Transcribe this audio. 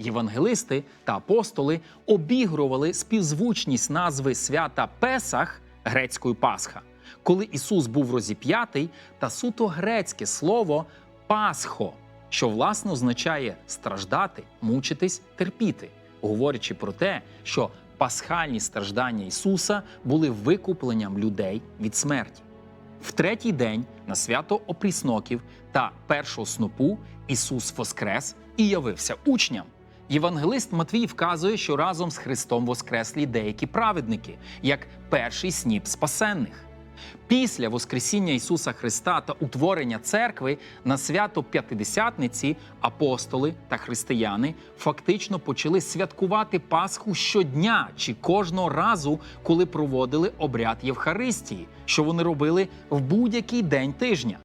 Євангелисти та апостоли обігрували співзвучність назви свята Песах грецькою Пасха, коли Ісус був розіп'ятий, та суто грецьке слово Пасхо, що власне означає страждати, мучитись, терпіти, говорячи про те, що пасхальні страждання Ісуса були викупленням людей від смерті. В третій день на свято опрісноків та першого снопу Ісус воскрес і явився учням. Євангелист Матвій вказує, що разом з Христом воскреслі деякі праведники, як перший сніп спасенних. Після Воскресіння Ісуса Христа та утворення церкви на свято П'ятидесятниці апостоли та християни фактично почали святкувати Пасху щодня чи кожного разу, коли проводили обряд Євхаристії, що вони робили в будь-який день тижня.